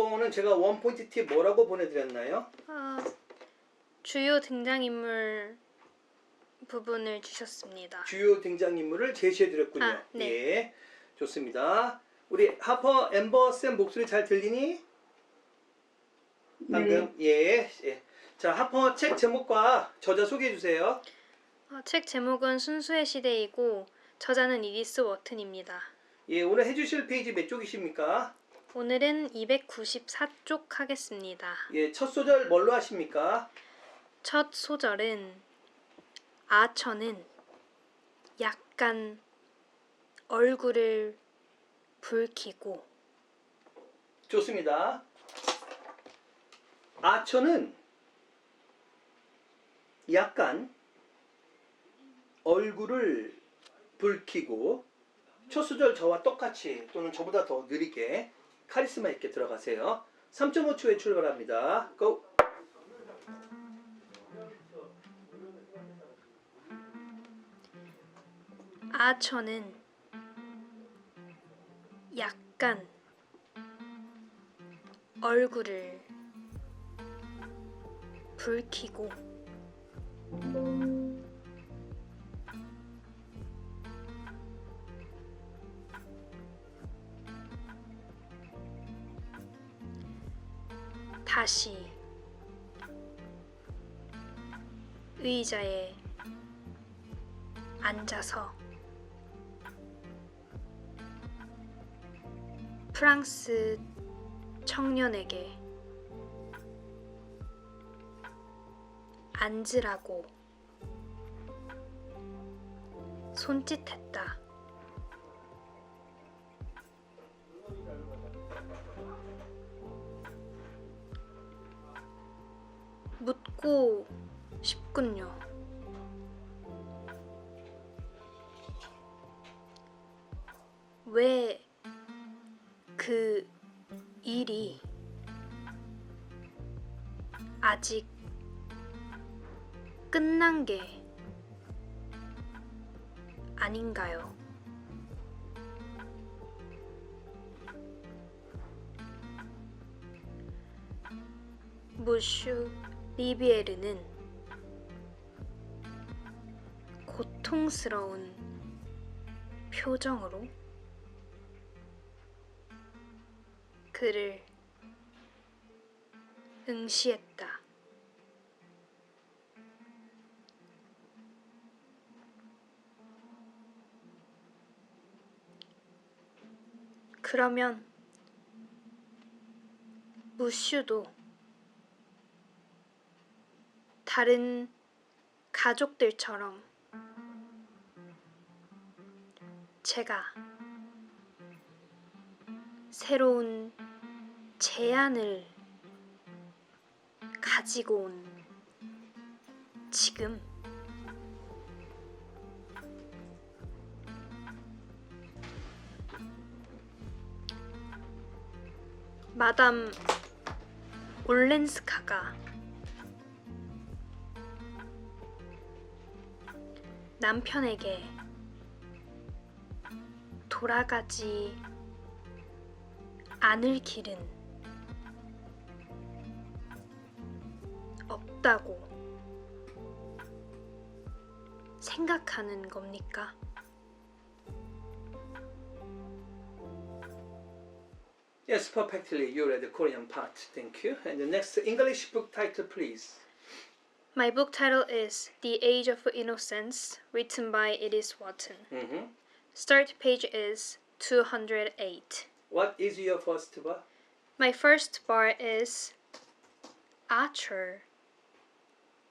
엠버는 제가 원 포인트 팁 뭐라고 보내드렸나요? 아, 주요 등장인물 부분을 주셨습니다. 주요 등장인물을 제시해드렸군요. 아, 네. 예, 좋습니다. 우리 하퍼 엠버 쌤 목소리 잘 들리니? 방금 예, 예. 자 하퍼 책 제목과 저자 소개해 주세요. 아, 책 제목은 순수의 시대이고 저자는 이디스 워튼입니다. 예, 오늘 해주실 페이지 몇 쪽이십니까? 오늘은 294쪽 하겠습니다. 예, 첫 소절 뭘로 하십니까? 첫 소절은 아처는 약간 얼굴을 붉히고 좋습니다. 아처는 약간 얼굴을 붉히고 첫 소절 저와 똑같이 또는 저보다 더 느리게 카리스마 있게 들어가세요. 3.5초에 출발합니다. 고! 아처는 약간 얼굴을 붉히고 다시 의자에 앉아서 프랑스 청년에게 앉으라고 손짓했다. 싶군요. 왜 그 일이 아직 끝난 게 아닌가요? 무슈 리비에르는 고통스러운 표정으로 그를 응시했다. 그러면 무슈도 다른 가족들처럼 제가 새로운 제안을 가지고 온 지금. 마담 올렌스카가 남편에게 돌아가지 않을 길은 없다고 생각하는 겁니까? Yes, perfectly. You read the Korean part. Thank you. And the next English book title, please. My book title is The Age of Innocence, written by Edith Wharton. hmm Start page is 208. What is your first bar? My first bar is Archer,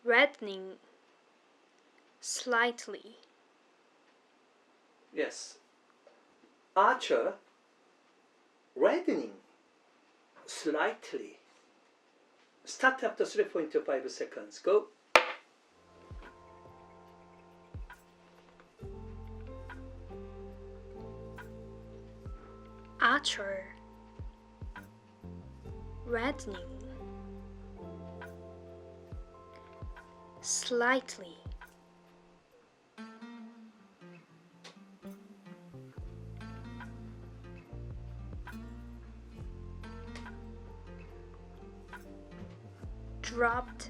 reddening slightly. Yes. Archer, reddening slightly. Start after 3.5 seconds. Go. Culture Reddening Slightly. Dropped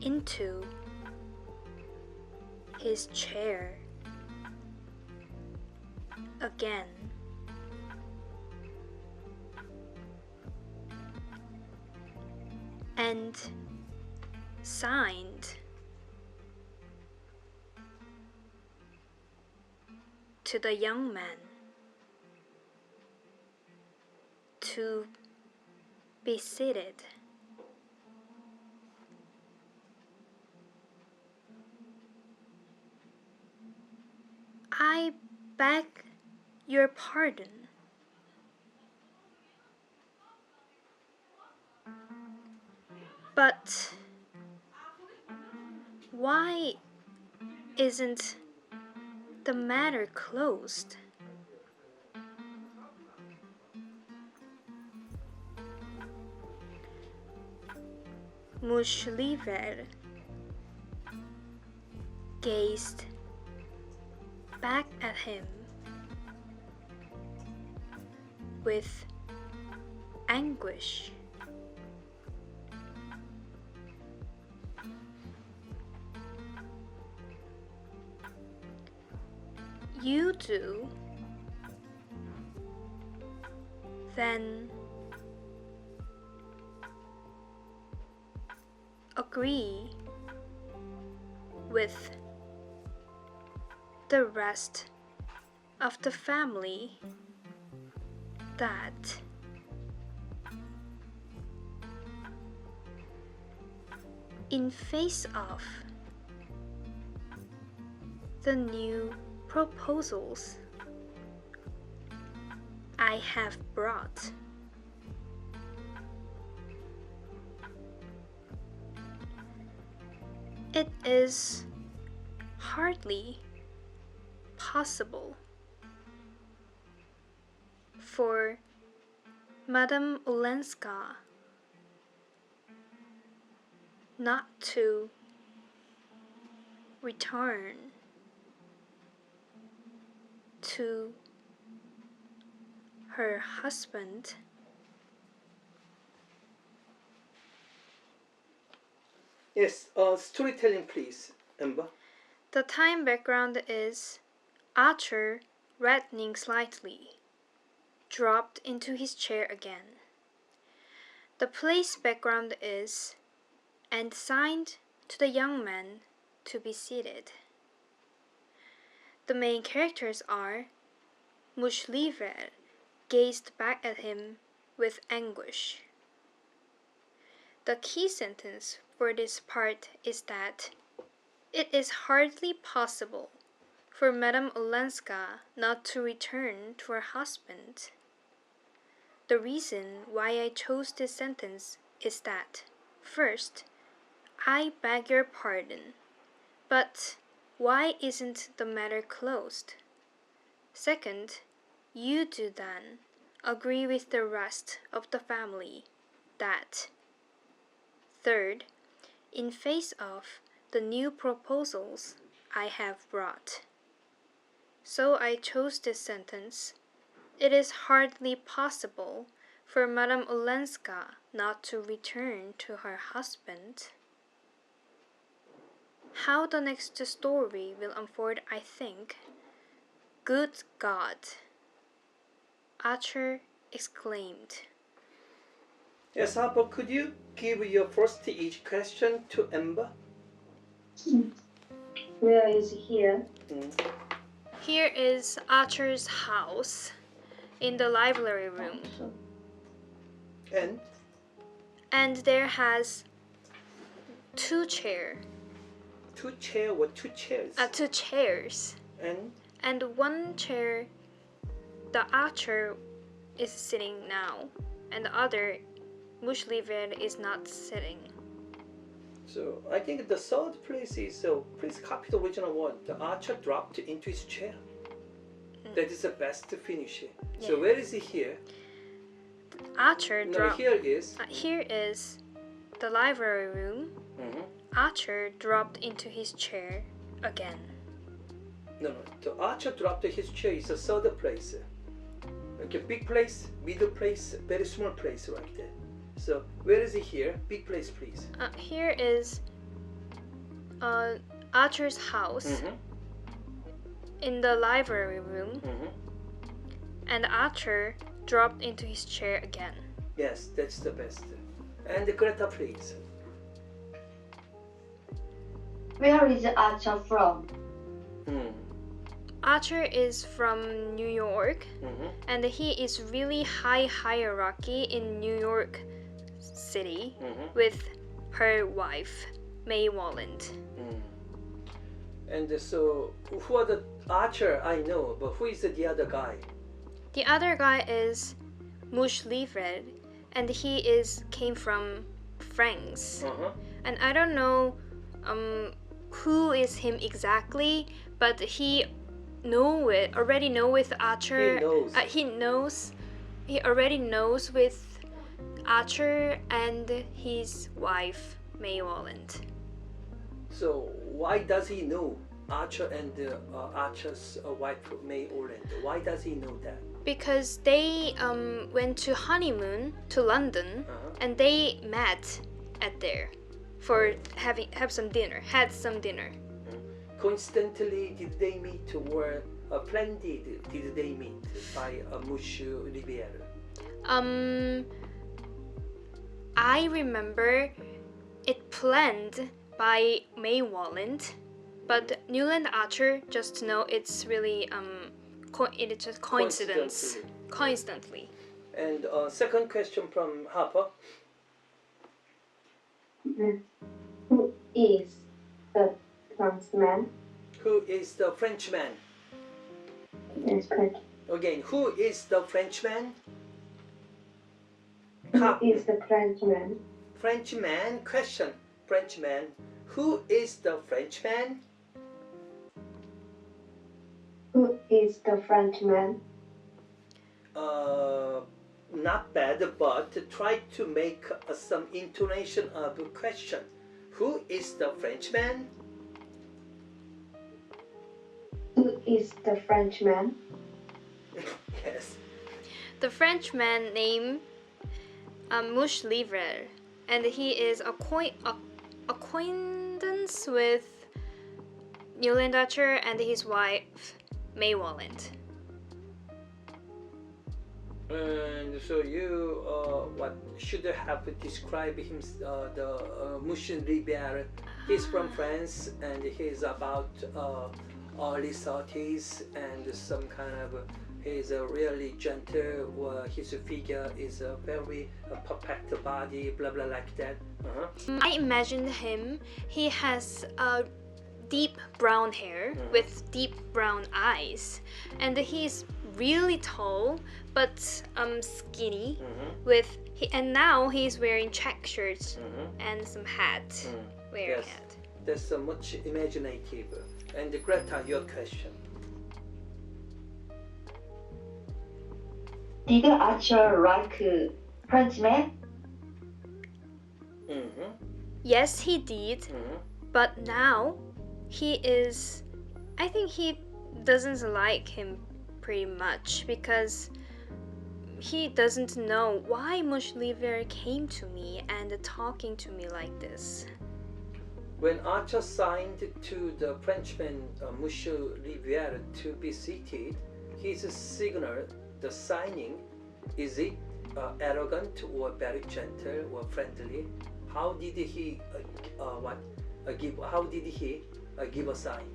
into his chair again. And signed to the young man to be seated. I beg your pardon. But why isn't the matter closed? Mushliver gazed back at him with anguish. You do, then agree with the rest of the family that. In face of the new proposals I have brought it is hardly possible for Madame Olenska. Not to return. To her husband. Yes, uh, storytelling, please, Amber. The time background is Archer, reddening slightly, dropped into his chair again. The place background is and signed to the young man to be seated. The main characters are Mushliver gazed back at him with anguish. The key sentence for this part is that it is hardly possible for Madame Olenska not to return to her husband. The reason why I chose this sentence is that, first, I beg your pardon, but why isn't the matter closed? Second, you do then agree with the rest of the family that. Third, in face of the new proposals I have brought. So I chose this sentence. It is hardly possible for Madame Olenska not to return to her husband. How the next story will unfold, I think. Good God! Archer exclaimed. Yes, Harper, could you give your first each question to Amber? Where is here? Mm. Here is Archer's house in the library room, And and there has two chair, two chair or two chairs. uh, two chairs, and and one chair the Archer is sitting now, and the other Mushliver is not sitting. so I think the third place is so please copy the original one. The archer dropped into his chair. That is the best to finish. So Yeah. where is he here? Archer No, dropped. here is. Uh, here is the library room. Mhm. Archer dropped into his chair again. No, no. The archer dropped his chair is the third place. Okay, big place, middle place, very small place right there. So where is it here? Big place, please. Uh, here is uh, Archer's house Mhm, in the library room, mhm. and Archer dropped into his chair again. Yes, that's the best. And Greta, please. Where is Archer from? Mm, Archer is from New York, mhm. and he is really high hierarchy in New York City Mhm. with her wife, May Walland. Mm. And so, who are the archer? I know, but who is the other guy? The other guy is Mush Livred, and he is came from France. Uh-huh. And I don't know um, who is him exactly, but he know it already know with Archer. He knows. Uh, he knows. He already knows with Archer and his wife May Walland. So why does he know Archer and uh, uh, Archer's uh, wife May Orland? Why does he know that? because they um, went to honeymoon to London Uh-huh. and they met at there for having have some dinner had some dinner Coincidentally, did they meet or uh, planned did, did they meet by uh, Mushu Riviera? um I remember it planned by May Walland but Newland Archer just know it's really um co- it's just coincidence coincidentally And uh, second question from Harper. Who is the Frenchman? Who is the Frenchman? Yes, correct. Again, who is the Frenchman? Who Harp- is the Frenchman? Frenchman question. Frenchman. Who is the Frenchman? Who is the Frenchman? Uh, not bad, but try to make uh, some intonation of a question. Who is the Frenchman? Who is the Frenchman? yes. the Frenchman named um, Mush Livre, and he is acquaint- ac- with Newland Archer and his wife May Walland. And so you, uh, what should have described him? Uh, the uh, Mushin. He's from France, and he's about uh, early thirties, and some kind of. He's a really gentle. Uh, his figure is a very uh, perfect body, blah blah like that. Uh-huh. I imagined him. He has a deep brown hair with deep brown eyes, and he's really tall but um skinny. Mhm. With he, and now he's wearing check shirts Mhm. and some hat. Mm. Wearing Yes. hat. That's uh, much imaginative. And Greta, your question. Did Archer like Frenchman? Mm-hmm. Yes, he did. Mm-hmm. But now he is I think he doesn't like him pretty much because he doesn't know why Mushliver came to me and talking to me like this. When Archer signed to the Frenchman uh, Monsieur Riviere to be seated, his signal, the signing, is it uh, arrogant or very gentle or friendly? How did he uh, uh, what uh, give? How did he uh, give a sign?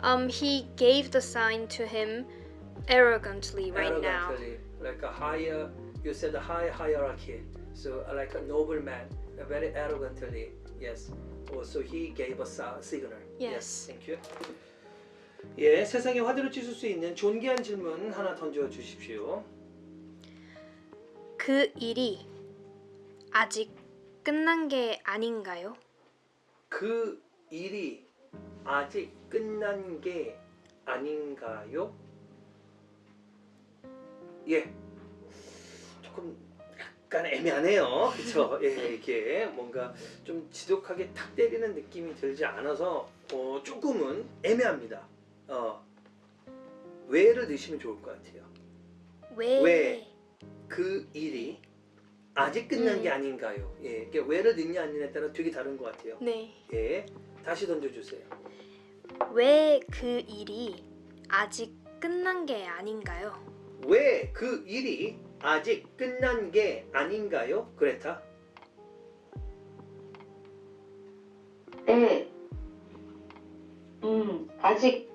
Um he gave the sign to him arrogantly right now. Arrogantly, like a higher. You said a high hierarchy. So uh, like a nobleman, very arrogantly. Yes. Oh, so he gave a signal. Yes. Thank you. 예, 세상에 화두를 찢을 수 있는 존귀한 질문 하나 던져 주십시오. 그 일이 아직 끝난 게 아닌가요? 그 일이 아직 끝난 게 아닌가요? 예. 조금 약간 애매하네요. 그렇죠? 예, 이게 뭔가 좀 지독하게 탁 때리는 느낌이 들지 않아서 어, 조금은 애매합니다. 어. 왜를 넣으시면 좋을 것 같아요. 왜? 왜? 그 일이 아직 끝난 음. 게 아닌가요? 예, 이게 왜를 넣냐 안 넣냐에 따라 되게 다른 것 같아요. 네. 예, 다시 던져주세요. 왜 그 일이 아직 끝난 게 아닌가요? 왜 그 일이 아직 끝난 게 아닌가요, 그레타? 네. 음, 아직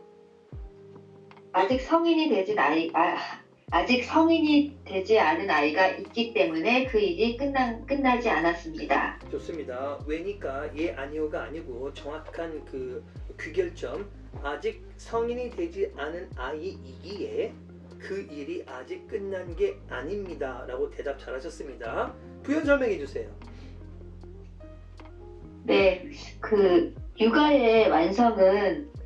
아직 성인이 되진 아이 아, 아직 성인이 되지 않은 아이가 있기 때문에 그 일이 끝난 끝나지 않았습니다. 좋습니다. 왜니까 예 아니오가 아니고 정확한 그 귀결점 아직 성인이 되지 않은 아이이기에 그 일이 아직 끝난 게 아닙니다 라고 대답 잘하셨습니다. 부연 설명해 주세요. 네, 그 육아의 완성은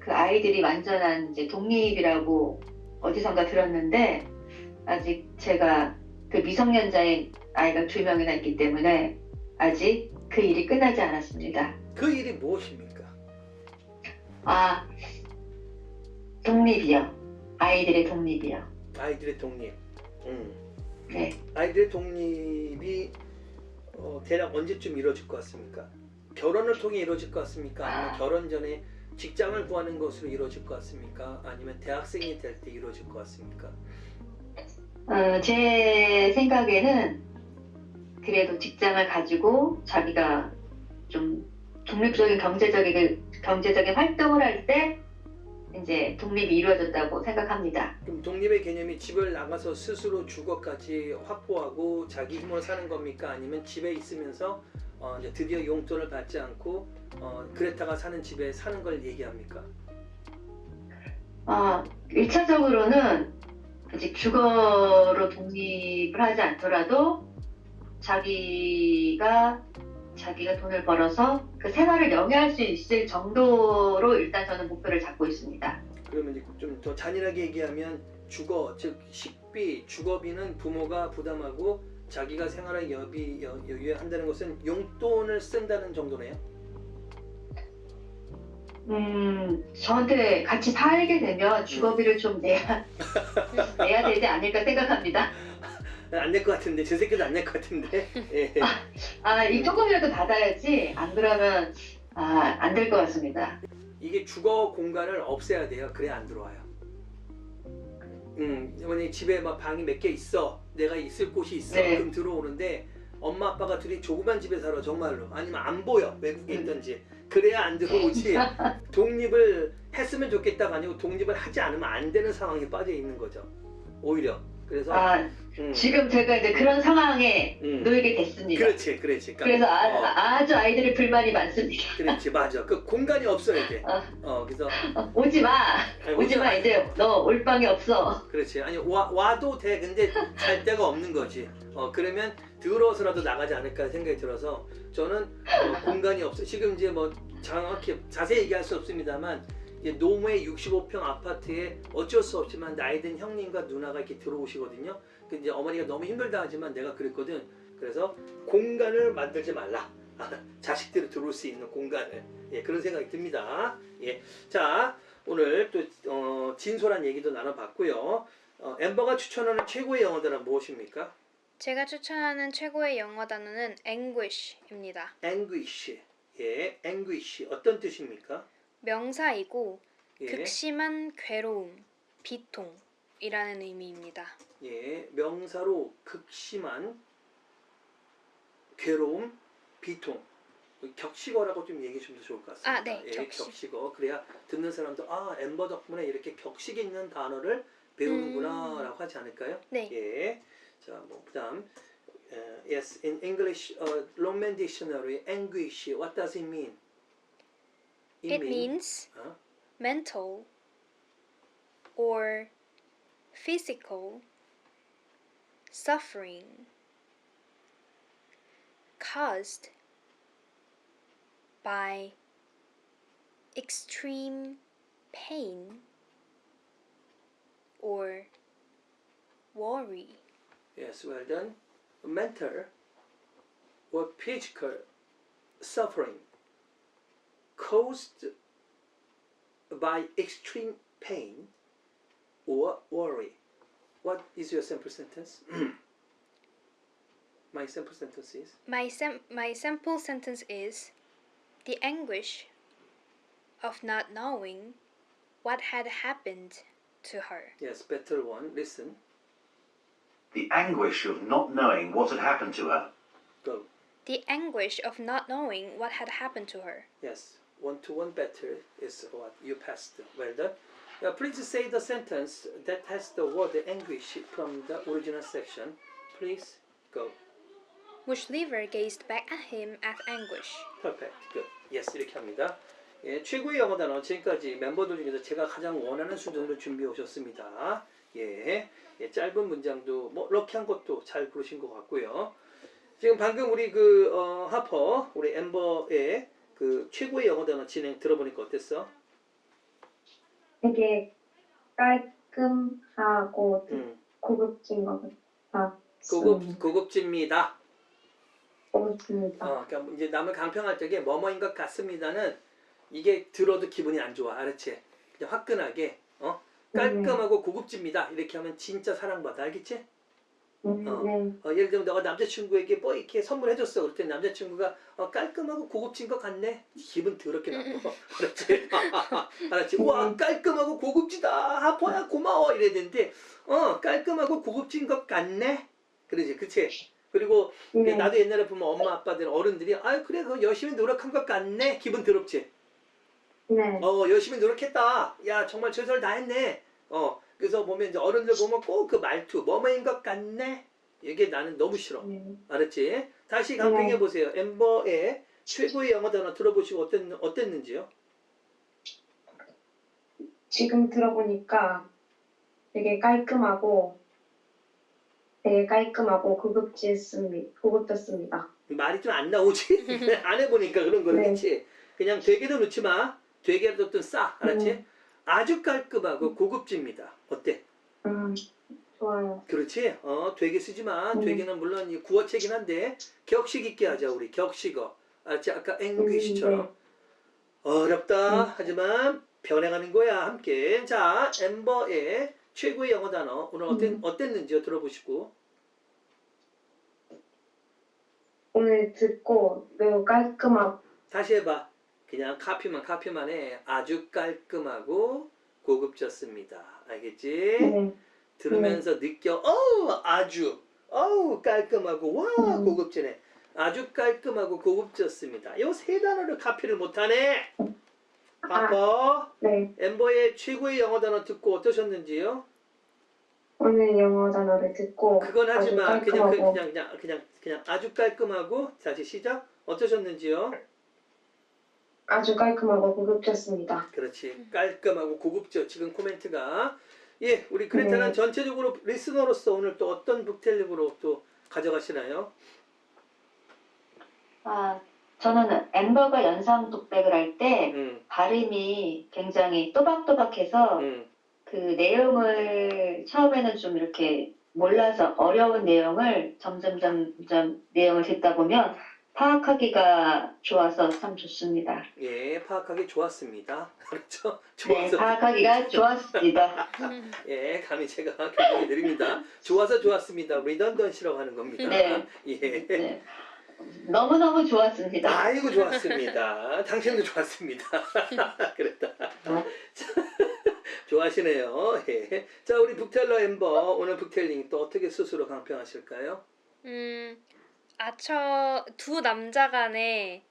그 아이들이 완전한 이제 독립이라고 어디선가 들었는데 아직 제가 그 미성년자인 아이가 두 명이나 있기 때문에 아직 그 일이 끝나지 않았습니다. 그 일이 무엇입니까? 아, 독립이요. 아이들의 독립이요. 아이들의 독립. 음. 네. 아이들의 독립이 어, 대략 언제쯤 이루어질 것 같습니까? 결혼을 통해 이루어질 것 같습니까? 아니면 결혼 전에 직장을 구하는 것으로 이루어질 것 같습니까? 아니면 대학생이 될 때 이루어질 것 같습니까? 어, 제 생각에는 그래도 직장을 가지고 자기가 좀 독립적인 경제적인 경제적인 활동을 할 때 이제 독립이 이루어졌다고 생각합니다. 그럼 독립의 개념이 집을 나가서 스스로 주거까지 확보하고 자기 힘으로 사는 겁니까? 아니면 집에 있으면서 어, 이제 드디어 용돈을 받지 않고 어, 그레타가 사는 집에 사는 걸 얘기합니까? 아, 1차적으로는 아직 주거로 독립을 하지 않더라도 자기가 자기가 돈을 벌어서 그 생활을 영위할 수 있을 정도로 일단 저는 목표를 잡고 있습니다. 그러면 이제 좀 더 잔인하게 얘기하면 주거 즉 식비 주거비는 부모가 부담하고 자기가 생활에 여비 여, 여유한다는 것은 용돈을 쓴다는 정도네요. 음, 저한테 같이 살게 되면 주거비를 좀 내야 내야 되지 않을까 생각합니다. 안 낼 것 같은데 제 새끼도 안 낼 것 같은데. 예. 아, 이 조금이라도 받아야지 안 그러면 아, 안 될 것 같습니다. 이게 주거 공간을 없애야 돼요. 그래야 안 들어와요. 음, 만약에 집에 막 방이 몇 개 있어. 내가 있을 곳이 있어. 네. 그럼 들어오는데 엄마 아빠가 둘이 조그만 집에 살아 정말로. 아니면 안 보여 외국에 음. 있던지. 그래야 안 들어오지. 독립을 했으면 좋겠다가 아니고 독립을 하지 않으면 안 되는 상황에 빠져 있는 거죠. 오히려. 그래서 아, 음, 지금 제가 이제 그런 상황에 음. 놓이게 됐습니다. 그렇지, 그렇지. 그러니까, 그래서 아, 어, 아주 아이들의 불만이 많습니다. 그렇지, 맞아. 그 공간이 없어야 돼. 어. 어, 그래서 어, 오지 마, 아니, 오지 마 이제 너 올 방이 없어. 그렇지. 아니 와, 와도 돼. 근데 잘 데가 없는 거지. 어 그러면 들어서라도 나가지 않을까 생각이 들어서 저는 어, 공간이 없어. 지금 이제 뭐 정확히 자세히 얘기할 수 없습니다만 이제 노무의 65평 아파트에 어쩔 수 없지만 나이든 형님과 누나가 이렇게 들어오시거든요. 근데 이제 어머니가 너무 힘들다 하지만 내가 그랬거든. 그래서 공간을 만들지 말라. 아, 자식들이 들어올 수 있는 공간을 예, 그런 생각이 듭니다. 예, 자 오늘 또 어, 진솔한 얘기도 나눠봤고요. 어, 엠버가 추천하는 최고의 단어 무엇입니까? 제가 추천하는 최고의 영어 단어는 anguish입니다. anguish. 예, anguish 어떤 뜻입니까? 명사이고 예, 극심한 괴로움, 비통이라는 의미입니다. 예, 명사로 극심한 괴로움, 비통. 격식어라고 좀 얘기해 주면 좋을 것 같습니다. 아, 네, 예, 격식. 격식어. 그래야 듣는 사람도 아 엠버 덕분에 이렇게 격식 있는 단어를 배우는구나라고 하지 않을까요? 네. 예. 자, 뭐 그다음 uh, yes, in English uh, Roman dictionary, anguish. What does it mean? It means 어? mental or physical suffering caused by extreme pain or worry. Yes, well done. Mental or physical suffering caused by extreme pain or worry. What is your simple sentence? My sample sentence is My sam- my sample sentence is the anguish of not knowing what had happened to her. yes, better one. Listen The anguish of not knowing what had happened to her. Go. The anguish of not knowing what had happened to her. Yes, one to one better is what you passed. Well done. Now, please say the sentence that has the word anguish from the original section. Please go. Mushliver gazed back at him at anguish. Perfect. Good. Yes, 이렇게 합니다. 예, 최고의 영어 단어 지금까지 멤버들 중에서 제가 가장 원하는 수준으로 준비해 오셨습니다. 예, 예, 짧은 문장도 뭐 럭키한 것도 잘 부르신 것 같고요. 지금 방금 우리 그 어, 하퍼 우리 엠버의 그 최고의 영어 단어 진행 들어보니까 어땠어? 되게 깔끔하고 음, 고급진 것 같아. 고급 고급집니다. 고급집니다. 어, 그러니까 이제 남을 강평할 적에 뭐뭐인 것 같습니다는 이게 들어도 기분이 안 좋아, 알았지? 그냥 화끈하게, 어, 깔끔하고 고급집니다. 이렇게 하면 진짜 사랑받아, 알겠지? 음, 어. 네. 어, 예를 들면 너가 남자친구에게 뭐 이렇게 선물해줬어. 그랬더니 남자친구가 어, 깔끔하고 고급진 것 같네. 기분 더럽게 나빠. 알았지? 알았지? 와 깔끔하고 고급지다. 하퍼야 고마워. 이래야 되는데 어 깔끔하고 고급진 것 같네. 그러지, 그치? 그리고 네. 나도 옛날에 보면 엄마 아빠들 어른들이 아 그래 그 열심히 노력한 것 같네. 기분 더럽지? 네. 어 열심히 노력했다. 야 정말 최선을 다했네. 어 그래서 보면 이제 어른들 보면 꼭 그 말투 뭐뭐인 것 같네. 이게 나는 너무 싫어. 네. 알았지? 다시 강평해 보세요. 엠버의 최고의 영어 단어 들어보시고 어땠, 어땠는지요? 지금 들어보니까 되게 깔끔하고 되게 깔끔하고 고급졌습니다. 고급졌습니다. 말이 좀 안 나오지? 안 해보니까 그런 거는 네. 그냥 되게도 넣지 마. 되게라도 좀 싸. 알았지? 음. 아주 깔끔하고 고급집니다. 어때? 음, 좋아요. 그렇지? 어, 되게 쓰지 마. 음. 되게는 물론 이 구어체긴 한데 격식 있게 하자 우리 격식어. 알았지? 아까 앵귀시처럼. 음, 어렵다. 음. 하지만 변해가는 거야. 함께. 자, 엠버의 최고의 영어 단어 오늘 어땠, 음. 어땠는지요? 들어보시고. 오늘 듣고 매우 깔끔하고 다시 해봐. 그냥 카피만 카피만 해. 아주 깔끔하고 고급졌습니다. 알겠지? 네. 들으면서 느껴. 어우 아주. 어우 깔끔하고 와 음. 고급지네. 아주 깔끔하고 고급졌습니다. 요세 단어를 카피를 못하네. 바빠. 네. 엠버의 최고의 영어 단어 듣고 어떠셨는지요? 오늘 영어 단어를 듣고 그건 하지 마. 그냥 그, 그냥 그냥 그냥 그냥 아주 깔끔하고 다시 시작. 어떠셨는지요? 아주 깔끔하고 고급졌습니다. 그렇지. 깔끔하고 고급져. 지금 코멘트가 예, 우리 크레타는 네. 전체적으로 리스너로서 오늘 또 어떤 북텔링으로 또 가져가시나요? 아, 저는 엠버가 연상 독백을 할때 음, 발음이 굉장히 또박또박해서 음, 그 내용을 처음에는 좀 이렇게 몰라서 어려운 내용을 점점 점점 내용을 듣다 보면 파악하기가 좋아서 참 좋습니다. 예, 파악하기 좋았습니다. 그렇죠? 네, 좋아서 파악하기가 좋았습니다. 예, 감히 제가 교정해 드립니다. 좋아서 좋았습니다. 리던던시라고 하는 겁니다. 네. 예. 네. 너무너무 좋았습니다. 아이고 좋았습니다. 당신도 좋았습니다. 그랬다. 자, 좋아하시네요. 예. 자 우리 북텔러 엠버 오늘 북텔링 또 어떻게 스스로 강평하실까요? 음, 아처 두 남자 간의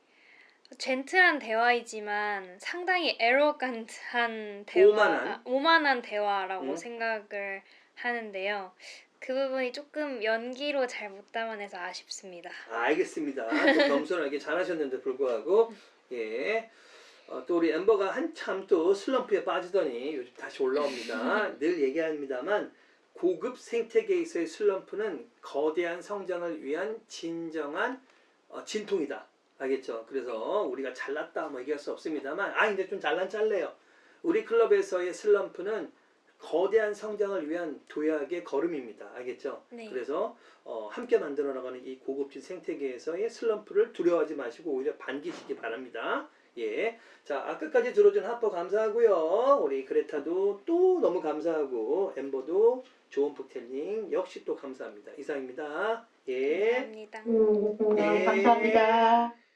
젠틀한 대화이지만 상당히 에로간트한 대화, 오만한? 아, 오만한 대화라고 음. 생각을 하는데요. 그 부분이 조금 연기로 잘 못 담아내서 아쉽습니다. 아, 알겠습니다. 또 겸손하게 잘하셨는데 불구하고 예. 어, 또 우리 엠버가 한참 또 슬럼프에 빠지더니 요즘 다시 올라옵니다. 늘 얘기합니다만 고급 생태계에서의 슬럼프는 거대한 성장을 위한 진정한 어, 진통이다. 알겠죠? 그래서 우리가 잘났다 뭐 얘기할 수 없습니다만 아 이제 좀 잘난 짤래요. 우리 클럽에서의 슬럼프는 거대한 성장을 위한 도약의 걸음입니다. 알겠죠? 네. 그래서 어, 함께 만들어 나가는 이 고급진 생태계에서의 슬럼프를 두려워하지 마시고 오히려 반기시기 바랍니다. 예. 자, 아, 끝까지 들어준 하퍼 감사하고요. 우리 그레타도 또 너무 감사하고 엠버도 좋은 북텔링 역시 또 감사합니다. 이상입니다. 예. 감사합니다. 음, 예. 감사합니다.